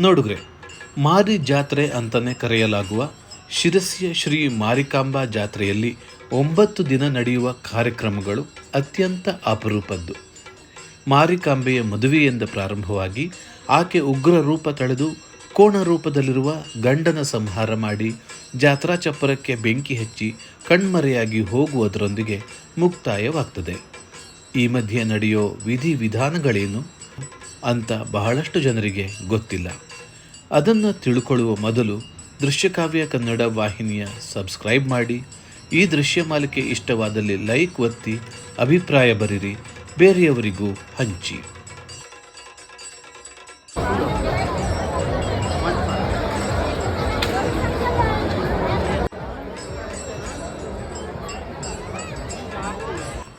ನೋಡುಗ್ರೆ, ಮಾರಿ ಜಾತ್ರೆ ಅಂತಲೇ ಕರೆಯಲಾಗುವ ಶಿರಸಿಯ ಶ್ರೀ ಮಾರಿಕಾಂಬಾ ಜಾತ್ರೆಯಲ್ಲಿ ಒಂಬತ್ತು ದಿನ ನಡೆಯುವ ಕಾರ್ಯಕ್ರಮಗಳು ಅತ್ಯಂತ ಅಪರೂಪದ್ದು. ಮಾರಿಕಾಂಬೆಯ ಮದುವೆಯಿಂದ ಪ್ರಾರಂಭವಾಗಿ ಆಕೆ ಉಗ್ರ ರೂಪ ತಳೆದು ಕೋಣ ರೂಪದಲ್ಲಿರುವ ಗಂಡನ ಸಂಹಾರ ಮಾಡಿ ಜಾತ್ರಾ ಚಪ್ಪರಕ್ಕೆ ಬೆಂಕಿ ಹಚ್ಚಿ ಕಣ್ಮರೆಯಾಗಿ ಹೋಗುವುದರೊಂದಿಗೆ ಮುಕ್ತಾಯವಾಗ್ತದೆ. ಈ ಮಧ್ಯೆ ನಡೆಯೋ ವಿಧಿ ವಿಧಾನಗಳೇನು ಅಂತ ಬಹಳಷ್ಟು ಜನರಿಗೆ ಗೊತ್ತಿಲ್ಲ. ಅದನ್ನು ತಿಳ್ಕೊಳ್ಳುವ ಮೊದಲು ದೃಶ್ಯಕಾವ್ಯ ಕನ್ನಡ ವಾಹಿನಿಯ ಸಬ್ಸ್ಕ್ರೈಬ್ ಮಾಡಿ. ಈ ದೃಶ್ಯ ಮಾಲಿಕೆ ಇಷ್ಟವಾದಲ್ಲಿ ಲೈಕ್ ಒತ್ತಿ, ಅಭಿಪ್ರಾಯ ಬರೀರಿ ಬೇರೆಯವರಿಗೂ ಹಂಚಿ.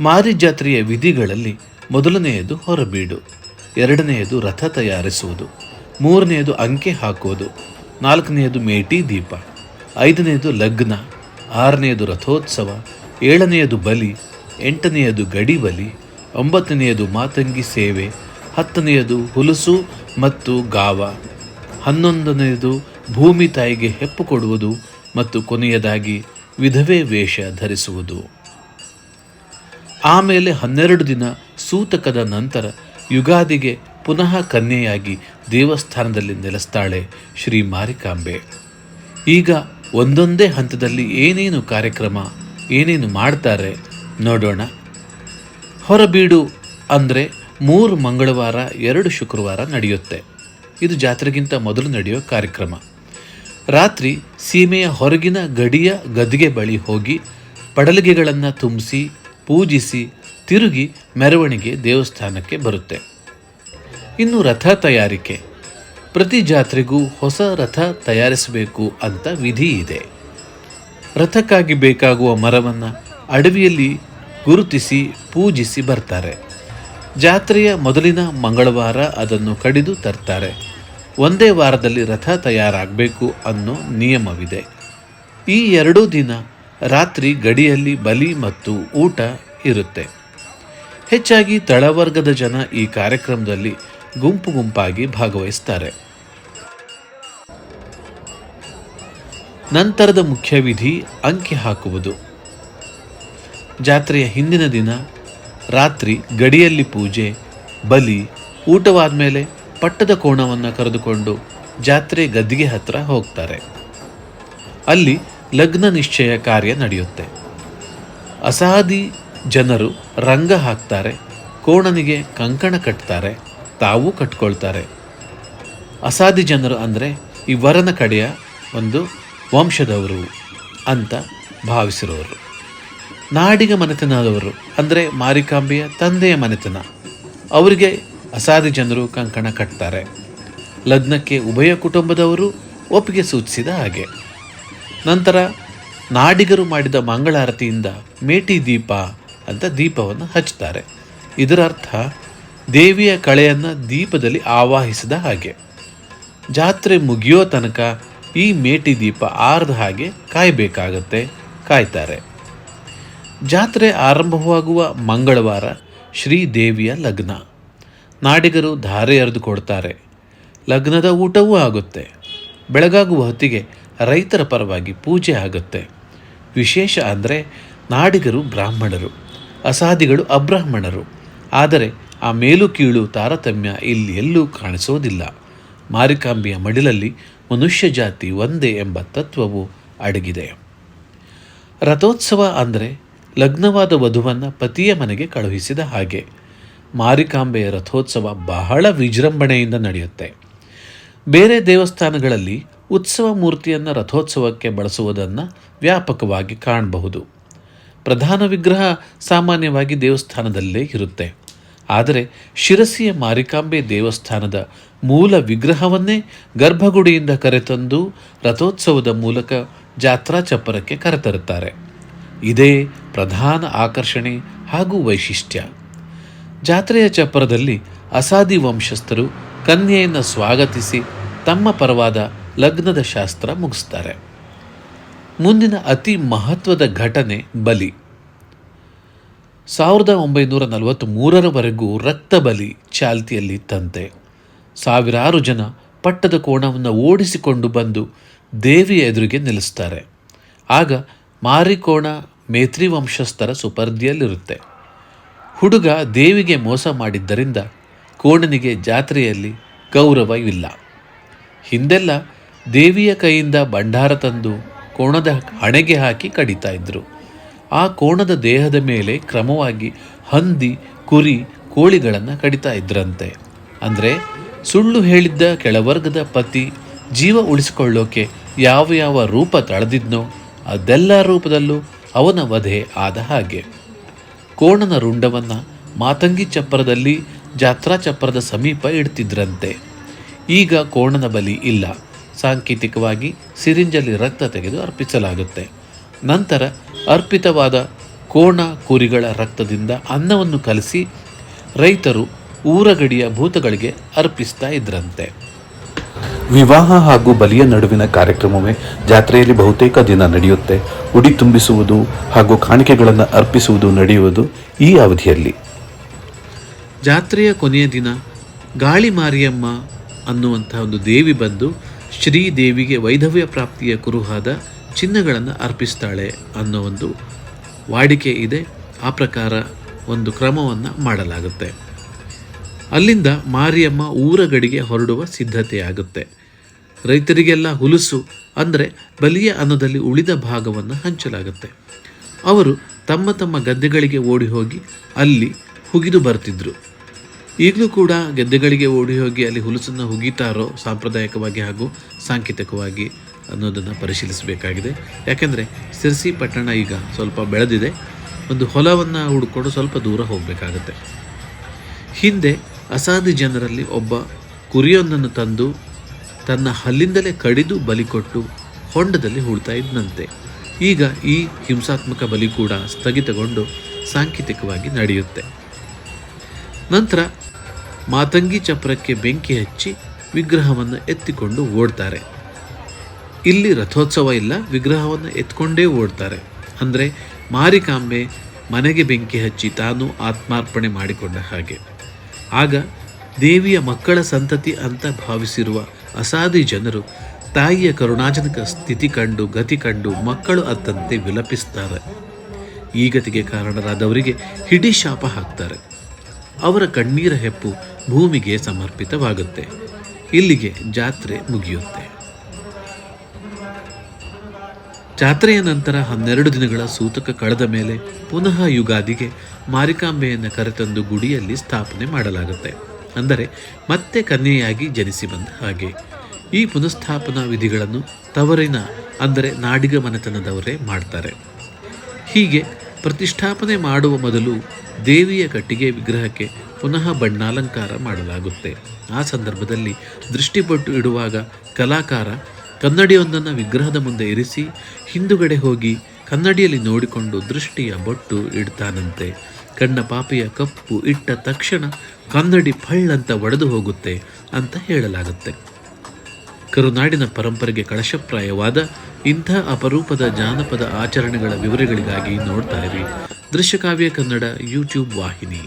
ಮಾರಿ ಜಾತ್ರೆಯ ವಿಧಿಗಳಲ್ಲಿ ಮೊದಲನೆಯದು ಹೊರಬೀಡು, ಎರಡನೆಯದು ರಥ ತಯಾರಿಸುವುದು. ಮೂರನೆಯದು ಅಂಕೆ ಹಾಕೋದು, ನಾಲ್ಕನೆಯದು ಮೇಟಿ ದೀಪ, ಐದನೆಯದು ಲಗ್ನ, ಆರನೆಯದು ರಥೋತ್ಸವ, ಏಳನೆಯದು ಬಲಿ, ಎಂಟನೆಯದು ಗಡಿ ಬಲಿ ಒಂಬತ್ತನೆಯದು ಮಾತಂಗಿ ಸೇವೆ, ಹತ್ತನೆಯದು ಹುಲಸು ಮತ್ತು ಗಾವ, ಹನ್ನೊಂದನೆಯದು ಭೂಮಿ ತಾಯಿಗೆ ಹೆಪ್ಪು ಕೊಡುವುದು ಮತ್ತು ಕೊನೆಯದಾಗಿ ವಿಧವೆ ವೇಷ ಧರಿಸುವುದು. ಆಮೇಲೆ ಹನ್ನೆರಡು ದಿನ ಸೂತಕದ ನಂತರ ಯುಗಾದಿಗೆ ಪುನಃ ಕನ್ಯೆಯಾಗಿ ದೇವಸ್ಥಾನದಲ್ಲಿ ನೆಲೆಸ್ತಾಳೆ ಶ್ರೀ ಮಾರಿಕಾಂಬೆ. ಈಗ ಒಂದೊಂದೇ ಹಂತದಲ್ಲಿ ಏನೇನು ಕಾರ್ಯಕ್ರಮ, ಏನೇನು ಮಾಡ್ತಾರೆ ನೋಡೋಣ. ಹೊರಬೀಡು ಅಂದರೆ ಮೂರು ಮಂಗಳವಾರ, ಎರಡು ಶುಕ್ರವಾರ ನಡೆಯುತ್ತೆ. ಇದು ಜಾತ್ರೆಗಿಂತ ಮೊದಲು ನಡೆಯೋ ಕಾರ್ಯಕ್ರಮ. ರಾತ್ರಿ ಸೀಮೆಯ ಹೊರಗಿನ ಗಡಿಯ ಗದ್ದಿಗೆ ಬಳಿ ಹೋಗಿ ಪಡಲಿಗೆಗಳನ್ನು ತುಂಬಿಸಿ, ಪೂಜಿಸಿ, ತಿರುಗಿ ಮೆರವಣಿಗೆ ದೇವಸ್ಥಾನಕ್ಕೆ ಬರುತ್ತೆ. ಇನ್ನು ರಥ ತಯಾರಿಕೆ. ಪ್ರತಿ ಜಾತ್ರೆಗೂ ಹೊಸ ರಥ ತಯಾರಿಸಬೇಕು ಅಂತ ವಿಧಿ ಇದೆ. ರಥಕ್ಕಾಗಿ ಬೇಕಾಗುವ ಮರವನ್ನು ಅಡವಿಯಲ್ಲಿ ಗುರುತಿಸಿ ಪೂಜಿಸಿ ಬರ್ತಾರೆ. ಜಾತ್ರೆಯ ಮೊದಲಿನ ಮಂಗಳವಾರ ಅದನ್ನು ಕಡಿದು ತರ್ತಾರೆ. ಒಂದೇ ವಾರದಲ್ಲಿ ರಥ ತಯಾರಾಗಬೇಕು ಅನ್ನೋ ನಿಯಮವಿದೆ. ಈ ಎರಡೂ ದಿನ ರಾತ್ರಿ ಗಡಿಯಲ್ಲಿ ಬಲಿ ಮತ್ತು ಊಟ ಇರುತ್ತೆ. ಹೆಚ್ಚಾಗಿ ತಳವರ್ಗದ ಜನ ಈ ಕಾರ್ಯಕ್ರಮದಲ್ಲಿ ಗುಂಪು ಗುಂಪಾಗಿ ಭಾಗವಹಿಸ್ತಾರೆ. ನಂತರದ ಮುಖ್ಯ ವಿಧಿ ಅಂಕಿ ಹಾಕುವುದು. ಜಾತ್ರೆಯ ಹಿಂದಿನ ದಿನ, ರಾತ್ರಿ ಗಡಿಯಲ್ಲಿ ಪೂಜೆ, ಬಲಿ ಊಟವಾದ ಮೇಲೆ ಪಟ್ಟದ ಕೋಣವನ್ನು ಕರೆದುಕೊಂಡು ಜಾತ್ರೆ ಗದ್ದಿಗೆ ಹತ್ರ ಹೋಗ್ತಾರೆ. ಅಲ್ಲಿ ಲಗ್ನ ನಿಶ್ಚಯ ಕಾರ್ಯ ನಡೆಯುತ್ತೆ. ಅಸಾದಿ ಜನರು ರಂಗ ಹಾಕ್ತಾರೆ, ಕೋಣನಿಗೆ ಕಂಕಣ ಕಟ್ತಾರೆ. ತಾವು ಕಟ್ಕೊಳ್ತಾರೆ. ಅಸಾದಿ ಜನರು ಅಂದರೆ ಈ ವರನ ಕಡೆಯ ಒಂದು ವಂಶದವರು ಅಂತ ಭಾವಿಸಿರೋರು. ನಾಡಿಗ ಮನೆತನದವರು ಅಂದರೆ ಮಾರಿಕಾಂಬೆಯ ತಂದೆಯ ಮನೆತನ. ಅವರಿಗೆ ಅಸಾದಿ ಜನರು ಕಂಕಣ ಕಟ್ತಾರೆ. ಲಗ್ನಕ್ಕೆ ಉಭಯ ಕುಟುಂಬದವರು ಒಪ್ಪಿಗೆ ಸೂಚಿಸಿದ ಹಾಗೆ. ನಂತರ ನಾಡಿಗರು ಮಾಡಿದ ಮಂಗಳಾರತಿಯಿಂದ ಮೇಟಿ ದೀಪ ಅಂತ ದೀಪವನ್ನು ಹಚ್ತಾರೆ ಇದರ ಅರ್ಥ ದೇವಿಯ ಕಳೆಯನ್ನು ದೀಪದಲ್ಲಿ ಆವಾಹಿಸಿದ ಹಾಗೆ. ಜಾತ್ರೆ ಮುಗಿಯೋ ತನಕ ಈ ಮೇಟಿ ದೀಪ ಆರದ ಹಾಗೆ ಕಾಯಬೇಕಾಗತ್ತೆ, ಕಾಯ್ತಾರೆ. ಜಾತ್ರೆ ಆರಂಭವಾಗುವ ಮಂಗಳವಾರ ಶ್ರೀದೇವಿಯ ಲಗ್ನ. ನಾಡಿಗರು ಧಾರೆ ಎರೆದು ಕೊಡ್ತಾರೆ. ಲಗ್ನದ ಊಟವೂ ಆಗುತ್ತೆ. ಬೆಳಗಾಗುವ ಹೊತ್ತಿಗೆ ರೈತರ ಪರವಾಗಿ ಪೂಜೆ ಆಗುತ್ತೆ. ವಿಶೇಷ ಅಂದರೆ ನಾಡಿಗರು ಬ್ರಾಹ್ಮಣರು, ಅಸಾದಿಗಳು ಅಬ್ರಾಹ್ಮಣರು. ಆದರೆ ಆ ಮೇಲು ಕೀಳು ತಾರತಮ್ಯ ಇಲ್ಲಿ ಎಲ್ಲೂ ಕಾಣಿಸೋದಿಲ್ಲ. ಮಾರಿಕಾಂಬಿಯ ಮಡಿಲಲ್ಲಿ ಮನುಷ್ಯ ಜಾತಿ ಒಂದೇ ಎಂಬ ತತ್ವವು ಅಡಗಿದೆ. ರಥೋತ್ಸವ ಅಂದರೆ ಲಗ್ನವಾದ ವಧುವನ್ನು ಪತಿಯ ಮನೆಗೆ ಕಳುಹಿಸಿದ ಹಾಗೆ. ಮಾರಿಕಾಂಬೆಯ ರಥೋತ್ಸವ ಬಹಳ ವಿಜೃಂಭಣೆಯಿಂದ ನಡೆಯುತ್ತೆ. ಬೇರೆ ದೇವಸ್ಥಾನಗಳಲ್ಲಿ ಉತ್ಸವ ಮೂರ್ತಿಯನ್ನು ರಥೋತ್ಸವಕ್ಕೆ ಬಳಸುವುದನ್ನು ವ್ಯಾಪಕವಾಗಿ ಕಾಣಬಹುದು. ಪ್ರಧಾನ ವಿಗ್ರಹ ಸಾಮಾನ್ಯವಾಗಿ ದೇವಸ್ಥಾನದಲ್ಲೇ ಇರುತ್ತೆ. ಆದರೆ ಶಿರಸಿಯ ಮಾರಿಕಾಂಬೆ ದೇವಸ್ಥಾನದ ಮೂಲ ವಿಗ್ರಹವನ್ನೇ ಗರ್ಭಗುಡಿಯಿಂದ ಕರೆತಂದು ರಥೋತ್ಸವದ ಮೂಲಕ ಜಾತ್ರಾ ಚಪ್ಪರಕ್ಕೆ ಕರೆತರುತ್ತಾರೆ. ಇದೇ ಪ್ರಧಾನ ಆಕರ್ಷಣೆ ಹಾಗೂ ವೈಶಿಷ್ಟ್ಯ. ಜಾತ್ರೆಯ ಚಪ್ಪರದಲ್ಲಿ ಅಸಾದಿ ವಂಶಸ್ಥರು ಕನ್ಯೆಯನ್ನು ಸ್ವಾಗತಿಸಿ ತಮ್ಮ ಪರವಾದ ಲಗ್ನದ ಶಾಸ್ತ್ರ ಮುಗಿಸ್ತಾರೆ. ಮುಂದಿನ ಅತಿ ಮಹತ್ವದ ಘಟನೆ ಬಲಿ. ಸಾವಿರದ ಒಂಬೈನೂರ ನಲವತ್ತ್ ಮೂರರವರೆಗೂ ರಕ್ತ ಬಲಿ ಚಾಲ್ತಿಯಲ್ಲಿತ್ತಂತೆ. ಸಾವಿರಾರು ಜನ ಪಟ್ಟದ ಕೋಣವನ್ನು ಓಡಿಸಿಕೊಂಡು ಬಂದು ದೇವಿಯ ಎದುರಿಗೆ ನಿಲ್ಲಿಸ್ತಾರೆ. ಆಗ ಮಾರಿಕೋಣ ಮೇತ್ರಿ ವಂಶಸ್ಥರ ಸುಪರ್ದಿಯಲ್ಲಿರುತ್ತೆ. ಹುಡುಗ ದೇವಿಗೆ ಮೋಸ ಮಾಡಿದ್ದರಿಂದ ಕೋಣನಿಗೆ ಜಾತ್ರೆಯಲ್ಲಿ ಗೌರವವಿಲ್ಲ. ಹಿಂದೆಲ್ಲ ದೇವಿಯ ಕೈಯಿಂದ ಭಂಡಾರ ತಂದು ಕೋಣದ ಹಣೆಗೆ ಹಾಕಿ ಕಡಿತಾ ಇದ್ರು. ಆ ಕೋಣದ ದೇಹದ ಮೇಲೆ ಕ್ರಮವಾಗಿ ಹಂದಿ, ಕುರಿ, ಕೋಳಿಗಳನ್ನು ಕಡಿತಾ ಇದ್ರಂತೆ. ಅಂದರೆ ಸುಳ್ಳು ಹೇಳಿದ್ದ ಕೆಳವರ್ಗದ ಪತಿ ಜೀವ ಉಳಿಸಿಕೊಳ್ಳೋಕೆ ಯಾವ ಯಾವ ರೂಪ ತಳೆದಿದ್ನೋ ಅದೆಲ್ಲ ರೂಪದಲ್ಲೂ ಅವನ ವಧೆ ಆದ ಹಾಗೆ. ಕೋಣನ ರುಂಡವನ್ನು ಮಾತಂಗಿ ಚಪ್ಪರದಲ್ಲಿ ಜಾತ್ರಾ ಚಪ್ಪರದ ಸಮೀಪ ಇಡ್ತಿದ್ರಂತೆ. ಈಗ ಕೋಣನ ಬಲಿ ಇಲ್ಲ. ಸಾಂಕೇತಿಕವಾಗಿ ಸಿರಿಂಜಲ್ಲಿ ರಕ್ತ ತೆಗೆದು ಅರ್ಪಿಸಲಾಗುತ್ತೆ. ನಂತರ ಅರ್ಪಿತವಾದ ಕೋಣ ಕುರಿಗಳ ರಕ್ತದಿಂದ ಅನ್ನವನ್ನು ಕಲಸಿ ರೈತರು ಊರಗಡಿಯ ಭೂತಗಳಿಗೆ ಅರ್ಪಿಸ್ತಾ ಇದ್ರಂತೆ. ವಿವಾಹ ಹಾಗೂ ಬಲಿಯ ನಡುವಿನ ಕಾರ್ಯಕ್ರಮವೇ ಜಾತ್ರೆಯಲ್ಲಿ ಬಹುತೇಕ ದಿನ ನಡೆಯುತ್ತೆ. ಉಡಿ ತುಂಬಿಸುವುದು ಹಾಗೂ ಕಾಣಿಕೆಗಳನ್ನು ಅರ್ಪಿಸುವುದು ನಡೆಯುವುದು ಈ ಅವಧಿಯಲ್ಲಿ. ಜಾತ್ರೆಯ ಕೊನೆಯ ದಿನ ಗಾಳಿ ಮಾರಿಯಮ್ಮ ಅನ್ನುವಂಥ ಒಂದು ದೇವಿ ಬಂದು ಶ್ರೀದೇವಿಗೆ ವೈಧವ್ಯ ಪ್ರಾಪ್ತಿಯ ಕುರುಹಾದ ಚಿನ್ನಗಳನ್ನು ಅರ್ಪಿಸ್ತಾಳೆ ಅನ್ನೋ ಒಂದು ವಾಡಿಕೆ ಇದೆ. ಆ ಪ್ರಕಾರ ಒಂದು ಕ್ರಮವನ್ನು ಮಾಡಲಾಗುತ್ತೆ. ಅಲ್ಲಿಂದ ಮಾರಿಯಮ್ಮ ಊರ ಗಡಿಗೆ ಹೊರಡುವ ಸಿದ್ಧತೆಯಾಗುತ್ತೆ. ರೈತರಿಗೆಲ್ಲ ಹುಲುಸು ಅಂದರೆ ಬಲಿಯ ಅನ್ನದಲ್ಲಿ ಉಳಿದ ಭಾಗವನ್ನು ಹಂಚಲಾಗುತ್ತೆ. ಅವರು ತಮ್ಮ ತಮ್ಮ ಗದ್ದೆಗಳಿಗೆ ಓಡಿ ಹೋಗಿ ಅಲ್ಲಿ ಹುಗಿದು ಬರ್ತಿದ್ರು. ಈಗಲೂ ಕೂಡ ಗದ್ದೆಗಳಿಗೆ ಓಡಿ ಹೋಗಿ ಅಲ್ಲಿ ಹುಲಸನ್ನು ಹುಗಿತಾರೋ ಸಾಂಪ್ರದಾಯಿಕವಾಗಿ ಹಾಗೂ ಸಾಂಕೇತಿಕವಾಗಿ ಅನ್ನೋದನ್ನು ಪರಿಶೀಲಿಸಬೇಕಾಗಿದೆ. ಯಾಕೆಂದರೆ ಸಿರ್ಸಿ ಪಟ್ಟಣ ಈಗ ಸ್ವಲ್ಪ ಬೆಳೆದಿದೆ. ಒಂದು ಹೊಲವನ್ನು ಹುಡ್ಕೊಂಡು ಸ್ವಲ್ಪ ದೂರ ಹೋಗಬೇಕಾಗತ್ತೆ. ಹಿಂದೆ ಅಸಾಧು ಜನರಲ್ಲಿ ಒಬ್ಬ ಕುರಿಯೊಂದನ್ನು ತಂದು ತನ್ನ ಹಲ್ಲಿಂದಲೇ ಕಡಿದು ಬಲಿ ಕೊಟ್ಟು ಹೊಂಡದಲ್ಲಿ ಹೂಳ್ತಾ ಇದ್ದಂತೆ ಈಗ ಈ ಹಿಂಸಾತ್ಮಕ ಬಲಿ ಕೂಡ ಸ್ಥಗಿತಗೊಂಡು ಸಾಂಕೇತಿಕವಾಗಿ ನಡೆಯುತ್ತೆ. ನಂತರ ಮಾತಂಗಿ ಚಪ್ರಕ್ಕೆ ಬೆಂಕಿ ಹಚ್ಚಿ ವಿಗ್ರಹವನ್ನು ಎತ್ತಿಕೊಂಡು ಓಡ್ತಾರೆ. ಇಲ್ಲಿ ರಥೋತ್ಸವ ಇಲ್ಲ, ವಿಗ್ರಹವನ್ನು ಎತ್ಕೊಂಡೇ ಓಡ್ತಾರೆ. ಅಂದರೆ ಮಾರಿಕಾಂಬೆ ಮನೆಗೆ ಬೆಂಕಿ ಹಚ್ಚಿ ತಾನು ಆತ್ಮಾರ್ಪಣೆ ಮಾಡಿಕೊಂಡ ಹಾಗೆ. ಆಗ ದೇವಿಯ ಮಕ್ಕಳ ಸಂತತಿ ಅಂತ ಭಾವಿಸಿರುವ ಅಸಾಧಿ ಜನರು ತಾಯಿಯ ಕರುಣಾಜನಕ ಸ್ಥಿತಿ ಕಂಡು, ಗತಿ ಕಂಡು ಮಕ್ಕಳು ಅತ್ತಂತೆ ವಿಲಪಿಸ್ತಾರೆ. ಈ ಗತಿಗೆ ಕಾರಣರಾದವರಿಗೆ ಹಿಡಿ ಶಾಪ ಹಾಕ್ತಾರೆ. ಅವರ ಕಣ್ಣೀರ ಹೆಪ್ಪು ಭೂಮಿಗೆ ಸಮರ್ಪಿತವಾಗುತ್ತೆ. ಇಲ್ಲಿಗೆ ಜಾತ್ರೆ ಮುಗಿಯುತ್ತೆ. ಜಾತ್ರೆಯ ನಂತರ ಹನ್ನೆರಡು ದಿನಗಳ ಸೂತಕ ಕಳೆದ ಮೇಲೆ ಪುನಃ ಯುಗಾದಿಗೆ ಮಾರಿಕಾಂಬೆಯನ್ನು ಕರೆತಂದು ಗುಡಿಯಲ್ಲಿ ಸ್ಥಾಪನೆ ಮಾಡಲಾಗುತ್ತೆ. ಅಂದರೆ ಮತ್ತೆ ಕನ್ಯೆಯಾಗಿ ಜನಿಸಿ ಬಂದ ಹಾಗೆ. ಈ ಪುನಃಸ್ಥಾಪನಾ ವಿಧಿಗಳನ್ನು ತವರಿನ, ಅಂದರೆ ನಾಡಿಗ ಮನೆತನದವರೇ ಮಾಡ್ತಾರೆ. ಹೀಗೆ ಪ್ರತಿಷ್ಠಾಪನೆ ಮಾಡುವ ಮೊದಲು ದೇವಿಯ ಕಟ್ಟಿಗೆ ವಿಗ್ರಹಕ್ಕೆ ಪುನಃ ಬಣ್ಣಾಲಂಕಾರ ಮಾಡಲಾಗುತ್ತೆ. ಆ ಸಂದರ್ಭದಲ್ಲಿ ದೃಷ್ಟಿಪಟ್ಟು ಇಡುವಾಗ ಕಲಾಕಾರ ಕನ್ನಡಿಯೊಂದನ್ನು ವಿಗ್ರಹದ ಮುಂದೆ ಇರಿಸಿ ಹಿಂದುಗಡೆ ಹೋಗಿ ಕನ್ನಡಿಯಲ್ಲಿ ನೋಡಿಕೊಂಡು ದೃಷ್ಟಿಯ ಬೊಟ್ಟು ಇಡ್ತಾನಂತೆ. ಕಣ್ಣ ಪಾಪೆಯ ಕಪ್ಪು ಇಟ್ಟ ತಕ್ಷಣ ಕನ್ನಡಿ ಫಳ್ಳಂತ ಒಡೆದು ಹೋಗುತ್ತೆ ಅಂತ ಹೇಳಲಾಗುತ್ತೆ. ಕರುನಾಡಿನ ಪರಂಪರೆಗೆ ಕಳಶಪ್ರಾಯವಾದ ಇಂಥ ಅಪರೂಪದ ಜಾನಪದ ಆಚರಣೆಗಳ ವಿವರಗಳಿಗಾಗಿ ನೋಡ್ತಾ ಇರಿ. ದೃಶ್ಯಕಾವ್ಯ ಕನ್ನಡ ಯೂಟ್ಯೂಬ್ ವಾಹಿನಿ.